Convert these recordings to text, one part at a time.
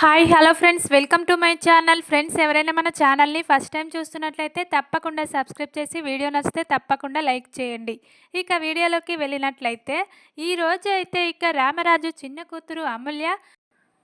Hi hello friends. Welcome to my channel. Friends ఎవరైనా మన ఛానల్ని ఫస్ట్ టైం చూస్తున్నట్లయితే తప్పకుండా సబ్స్క్రైబ్ చేసి వీడియో నచ్చితే తప్పకుండా లైక్ చేయండి. ఇక వీడియోలోకి వెళ్ళినట్లయితే ఈ రోజు అయితే ఇక రామరాజు చిన్న కూతురు అమూల్య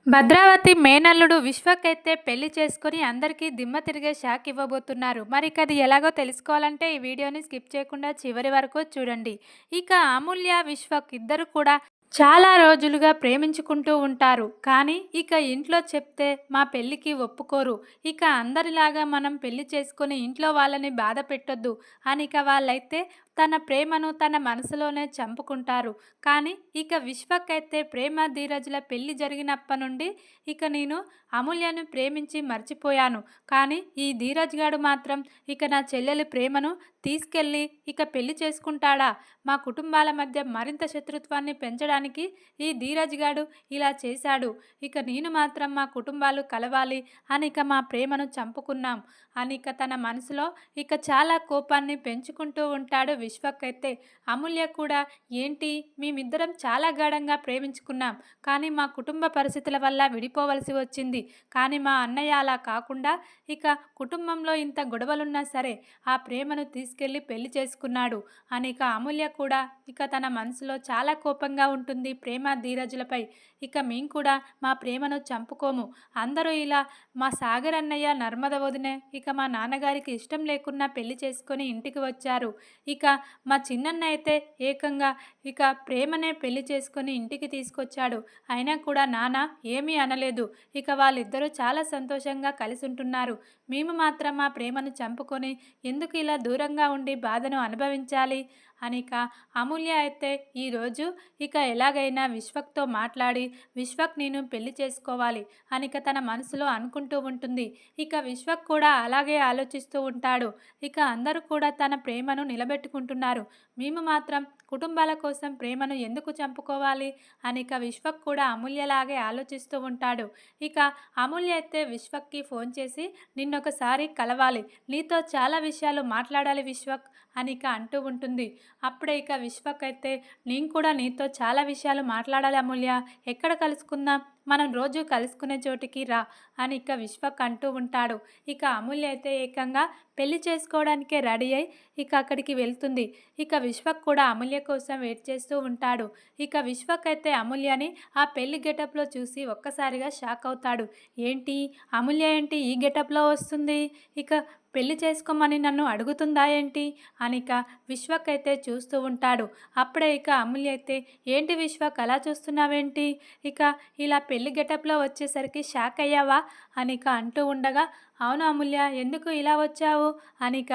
భద్రావతి మేనల్లుడు విశ్వకైతే పెళ్ళి చేసుకొని అందరికీ దిమ్మ తిరిగే షాక్ ఇవ్వబోతున్నారు. మరి ఇక అది ఎలాగో తెలుసుకోవాలంటే ఈ వీడియోని స్కిప్ చేయకుండా చివరి వరకు చూడండి. ఇక అమూల్య విశ్వక్ ఇద్దరు కూడా చాలా రోజులుగా ప్రేమించుకుంటూ ఉంటారు. కానీ ఇక ఇంట్లో చెప్తే మా పెళ్ళికి ఒప్పుకోరు. ఇక అందరిలాగా మనం పెళ్ళి చేసుకొని ఇంట్లో వాళ్ళని బాధ పెట్టొద్దు అని ఇక వాళ్ళైతే తన ప్రేమను తన మనసులోనే చంపుకుంటారు. కానీ ఇక విశ్వకైతే ప్రేమ ధీరజుల పెళ్ళి జరిగినప్పటి నుండి ఇక నేను అమూల్యను ప్రేమించి మర్చిపోయాను. కానీ ఈ ధీరజ్ గాడు మాత్రం ఇక నా చెల్లెలి ప్రేమను తీసుకెళ్ళి ఇక పెళ్ళి చేసుకుంటాడా? మా కుటుంబాల మధ్య మరింత శత్రుత్వాన్ని పెంచడానికి ఈ ధీరజ్ గాడు ఇలా చేశాడు. ఇక నేను మాత్రం మా కుటుంబాలు కలవాలి అని ఇక మా ప్రేమను చంపుకున్నాం. అని ఇక తన మనసులో ఇక చాలా కోపాన్ని పెంచుకుంటూ ఉంటాడు విశ్వక్ అయితే అమూల్య కూడా ఏంటి మేమిద్దరం చాలా గాఢంగా ప్రేమించుకున్నాం. కానీ మా కుటుంబ పరిస్థితుల వల్ల విడిపోవలసి వచ్చింది. కానీ మా అన్నయ్య అలా కాకుండా ఇక కుటుంబంలో ఇంత గొడవలున్నా సరే ఆ ప్రేమను తీసుకెళ్ళి పెళ్ళి చేసుకున్నాడు. అని ఇక అమూల్య కూడా ఇక తన మనసులో చాలా కోపంగా ఉంటుంది ప్రేమ ధీరజులపై. ఇక మేము కూడా మా ప్రేమను చంపుకోము. అందరూ ఇలా మా సాగర్ అన్నయ్య నర్మద వదినే ఇక మా నాన్నగారికి ఇష్టం లేకున్నా పెళ్ళి చేసుకొని ఇంటికి వచ్చారు. ఇక మా చిన్నన్న అయితే ఏకంగా ఇక ప్రేమనే పెళ్ళి చేసుకొని ఇంటికి తీసుకొచ్చాడు. అయినా కూడా నాన్న ఏమీ అనలేదు. ఇక వాళ్ళిద్దరూ చాలా సంతోషంగా కలిసి ఉంటున్నారు మేము మాత్రం మా ప్రేమను చంపుకొని ఎందుకు ఇలా దూరంగా ఉండి బాధను అనుభవించాలి? అనిక అమూల్య అయితే ఈరోజు ఇక ఎలాగైనా విశ్వక్తో మాట్లాడి విశ్వక్ నేను పెళ్ళి చేసుకోవాలి అనిక తన మనసులో అనుకుంటూ ఉంటుంది. ఇక విశ్వక్ కూడా అలాగే ఆలోచిస్తూ ఉంటాడు. ఇక అందరూ కూడా తన ప్రేమను నిలబెట్టుకుంటున్నారు. మేము మాత్రం కుటుంబాల కోసం ప్రేమను ఎందుకు చంపుకోవాలి? అని ఇక విశ్వక్ కూడా అమూల్యలాగే ఆలోచిస్తూ ఉంటాడు. ఇక అమూల్య అయితే విశ్వక్కి ఫోన్ చేసి నిన్నొకసారి కలవాలి. నీతో చాలా విషయాలు మాట్లాడాలి విశ్వక్ అని ఇక అంటూ ఉంటుంది. అప్పుడే ఇక విశ్వక్ అయితే నేను కూడా నీతో చాలా విషయాలు మాట్లాడాలి అమూల్య. ఎక్కడ కలుసుకుందాం? మనం రోజు కలుసుకునే చోటికి రా అని ఇక విశ్వక్ అంటూ ఉంటాడు. ఇక అమూల్య అయితే ఏకంగా పెళ్ళి చేసుకోవడానికే రెడీ అయి ఇక అక్కడికి వెళ్తుంది. ఇక విశ్వక్ కూడా అమూల్య కోసం వెయిట్ చేస్తూ ఉంటాడు. ఇక విశ్వక్ అయితే అమూల్యని ఆ పెళ్ళి గెటప్లో చూసి ఒక్కసారిగా షాక్ అవుతాడు. ఏంటి? అమూల్య ఏంటి? ఈ గెటప్లో వస్తుంది? ఇక పెళ్ళి చేసుకోమని నన్ను అడుగుతుందా ఏంటి? అనిక విశ్వక్ అయితే చూస్తూ ఉంటాడు. అప్పుడే ఇక అమూల్య అయితే ఏంటి విశ్వక్ అలా చూస్తున్నావేంటి? ఇక ఇలా పెళ్ళి గెటప్లో వచ్చేసరికి షాక్ అయ్యావా అనిక అంటూ ఉండగా అవును అమూల్య ఎందుకు ఇలా వచ్చావు? అనిక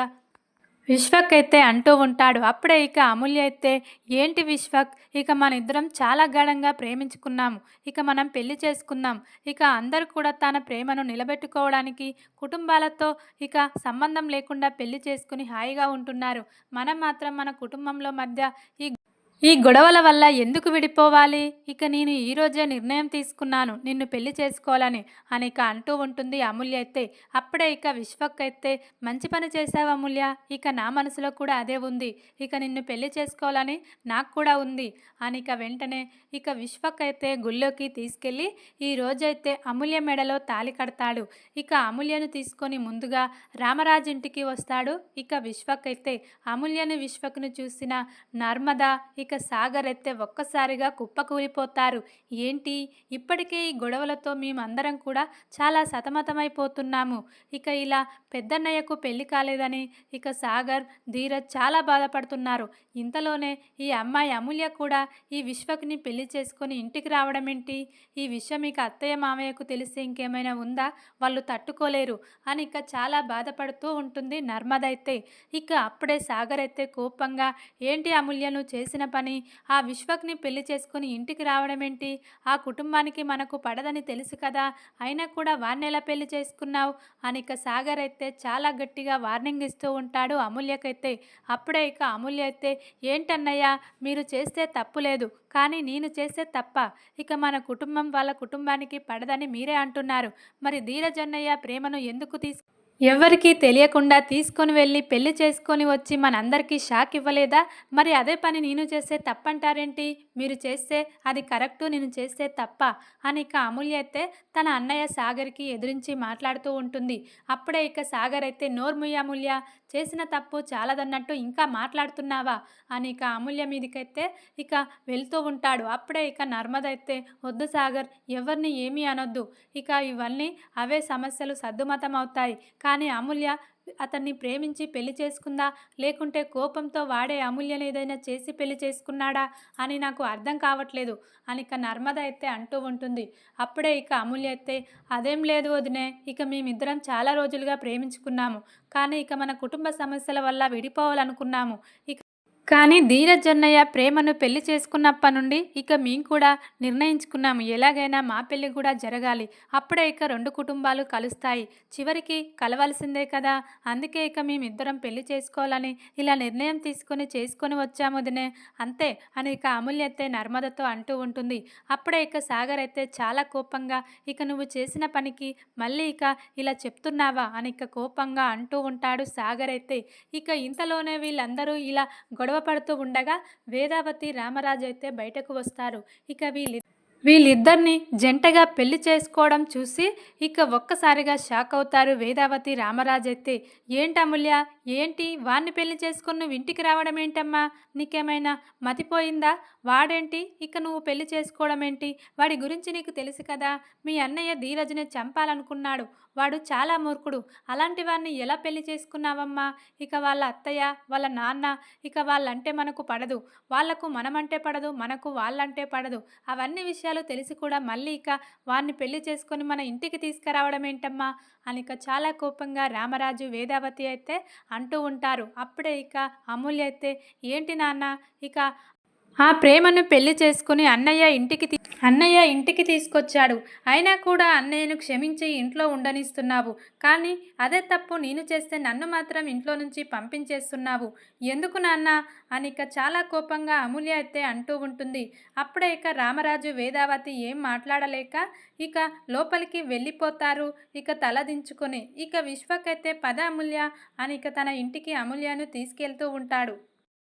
విశ్వక్ అయితే అంటూ ఉంటాడు. అప్పుడే ఇక అమూల్య అయితే ఏంటి విశ్వక్? ఇక మన ఇద్దరం చాలా గాఢంగా ప్రేమించుకున్నాము. ఇక మనం పెళ్ళి చేసుకున్నాం. ఇక అందరూ కూడా తన ప్రేమను నిలబెట్టుకోవడానికి కుటుంబాలతో ఇక సంబంధం లేకుండా పెళ్ళి చేసుకుని హాయిగా ఉంటున్నారు. మనం మాత్రం మన కుటుంబంలో మధ్య ఈ ఈ గొడవల వల్ల ఎందుకు విడిపోవాలి? ఇక నేను ఈరోజే నిర్ణయం తీసుకున్నాను. నిన్ను పెళ్ళి చేసుకోవాలని అని ఇక అంటూ ఉంటుంది అమూల్య అయితే. అప్పుడే ఇక విశ్వక్ అయితే మంచి పని చేశావు అమూల్య. ఇక నా మనసులో కూడా అదే ఉంది. ఇక నిన్ను పెళ్ళి చేసుకోవాలని నాకు కూడా ఉంది అని ఇక వెంటనే ఇక విశ్వక్ అయితే గుళ్ళోకి తీసుకెళ్ళి ఈ రోజైతే అమూల్య మెడలో తాలి కడతాడు. ఇక అమూల్యను తీసుకొని ముందుగా రామరాజు ఇంటికి వస్తాడు. ఇక విశ్వక్ అయితే అమూల్యను విశ్వక్ను చూసిన నర్మదా ఇక ఇక సాగర్ ఎత్తే ఒక్కసారిగా కుప్పకూలిపోతారు ఏంటి? ఇప్పటికే ఈ గొడవలతో మేమందరం కూడా చాలా సతమతమైపోతున్నాము. ఇక ఇలా పెద్దన్నయ్యకు పెళ్ళి కాలేదని ఇక సాగర్ ధీరజ్ చాలా బాధపడుతున్నారు. ఇంతలోనే ఈ అమ్మాయి అమూల్య కూడా ఈ విశ్వక్ని పెళ్ళి చేసుకుని ఇంటికి రావడం ఏంటి? ఈ విషయం ఇక అత్తయ్య మామయ్యకు తెలిస్తే ఇంకేమైనా ఉందా? వాళ్ళు తట్టుకోలేరు అని ఇక చాలా బాధపడుతూ ఉంటుంది నర్మద అయితే ఇక అప్పుడే సాగర్ అయితే కోపంగా ఏంటి అమూల్య నువ్వు చేసిన పని ఆ విశ్వక్ని పెళ్ళి చేసుకుని ఇంటికి రావడమేంటి ఆ కుటుంబానికి మనకు పడదని తెలుసు కదా? అయినా కూడా వారిని పెళ్ళి చేసుకున్నావు? అని ఇక సాగర్ అయితే చాలా గట్టిగా వార్నింగ్ ఇస్తూ ఉంటాడు అమూల్యకైతే. అప్పుడే ఇక అమూల్య అయితే ఏంటన్నయ్యా మీరు చేస్తే తప్పు లేదు కానీ నేను చేస్తే తప్ప. ఇక మన కుటుంబం వాళ్ళ కుటుంబానికి పడదని మీరే అంటున్నారు. మరి ధీరజన్నయ్య ప్రేమను ఎందుకు తీసు ఎవరికీ తెలియకుండా తీసుకొని వెళ్ళి పెళ్ళి చేసుకొని వచ్చి మనందరికీ షాక్ ఇవ్వలేదా? మరి అదే పని నేను చేస్తే తప్పంటారేంటి? మీరు చేస్తే అది కరెక్టు నేను చేస్తే తప్ప అని ఇక అమూల్య అయితే తన అన్నయ్య సాగర్కి ఎదురించి మాట్లాడుతూ ఉంటుంది. అప్పుడే ఇక సాగర్ అయితే నోర్ముయ్య అమూల్య చేసిన తప్పు చాలదన్నట్టు ఇంకా మాట్లాడుతున్నావా? అని ఇక అమూల్య మీదకైతే ఇక వెళ్తూ ఉంటాడు. అప్పుడే ఇక నర్మద అయితే వద్దు సాగర్ ఎవరిని ఏమీ అనొద్దు. ఇక ఇవన్నీ అవే సమస్యలు సద్దుమతం అవుతాయి కానీ అమూల్య అతన్ని ప్రేమించి పెళ్ళి చేసుకుందా? లేకుంటే కోపంతో వాడే అమూల్యను ఏదైనా చేసి పెళ్ళి చేసుకున్నాడా అని నాకు అర్థం కావట్లేదు అని ఇక నర్మద అయితే అంటూ ఉంటుంది. అప్పుడే ఇక అమూల్య అయితే అదేం లేదు వదినే ఇక మేమిద్దరం చాలా రోజులుగా ప్రేమించుకున్నాము. కానీ ఇక మన కుటుంబ సమస్యల వల్ల విడిపోవాలనుకున్నాము. ఇక కానీ ధీరజ్ అన్నయ్య ప్రేమను పెళ్ళి చేసుకున్నప్పటి నుండి ఇక మేము కూడా నిర్ణయించుకున్నాము. ఎలాగైనా మా పెళ్ళి కూడా జరగాలి. అప్పుడే ఇక రెండు కుటుంబాలు కలుస్తాయి. చివరికి కలవాల్సిందే కదా. అందుకే ఇక మేమిద్దరం పెళ్ళి చేసుకోవాలని ఇలా నిర్ణయం తీసుకొని చేసుకొని వచ్చాము వదినే అంతే అని ఇక అమూల్య అయితే నర్మదతో అంటూ ఉంటుంది. అప్పుడే ఇక సాగర్ అయితే చాలా కోపంగా ఇక నువ్వు చేసిన పనికి మళ్ళీ ఇక ఇలా చెప్తున్నావా? అని ఇక కోపంగా అంటూ ఉంటాడు సాగర్ అయితే. ఇక ఇంతలోనే వీళ్ళందరూ ఇలా గొడవ పడుతూ ఉండగా వేదావతి రామరాజు అయితే బయటకు వస్తారు. ఇక వీళ్ళి వీళ్ళిద్దరిని జంటగా పెళ్ళి చేసుకోవడం చూసి ఇక ఒక్కసారిగా షాక్ అవుతారు వేదావతి రామరాజు అయితే. ఏంటి అమూల్య? ఏంటి? వాణ్ణి పెళ్ళి చేసుకుని నువ్వు ఇంటికి రావడం ఏంటమ్మా? నీకేమైనా మతిపోయిందా? వాడేంటి? ఇక నువ్వు పెళ్ళి చేసుకోవడం ఏంటి? వాడి గురించి నీకు తెలుసు కదా? మీ అన్నయ్య ధీరజ్ని చంపాలనుకున్నాడు. వాడు చాలా మూర్ఖుడు. అలాంటి వాడిని ఎలా పెళ్ళి చేసుకున్నావమ్మా? ఇక వాళ్ళ అత్తయ్య వాళ్ళ నాన్న ఇక వాళ్ళంటే మనకు పడదు. వాళ్ళకు మనమంటే పడదు మనకు వాళ్ళంటే పడదు. అవన్నీ విషయాలు తెలిసి కూడా మళ్ళీ ఇక వాడిని పెళ్ళి చేసుకొని మన ఇంటికి తీసుకురావడం ఏంటమ్మా? అని ఇక చాలా కోపంగా రామరాజు వేదావతి అయితే అంటూ ఉంటారు. అప్పుడే ఇక అమూల్య అయితే ఏంటి నాన్న? ఇక ఆ ప్రేమను పెళ్ళి చేసుకుని అన్నయ్య ఇంటికి అన్నయ్య ఇంటికి తీసుకొచ్చాడు. అయినా కూడా అన్నయ్యను క్షమించి ఇంట్లో ఉండనిస్తున్నావు. కానీ అదే తప్పు నేను చేస్తే నన్ను మాత్రం ఇంట్లో నుంచి పంపించేస్తున్నావు. ఎందుకు నాన్న? అని ఇక చాలా కోపంగా అమూల్య అయితే అంటూ ఉంటుంది. అప్పుడే ఇక రామరాజు వేదావతి ఏం మాట్లాడలేక ఇక లోపలికి వెళ్ళిపోతారు ఇక తలదించుకొని ఇక విశ్వకైతే పద అమూల్య అని ఇక తన ఇంటికి అమూల్యను తీసుకెళ్తూ ఉంటాడు.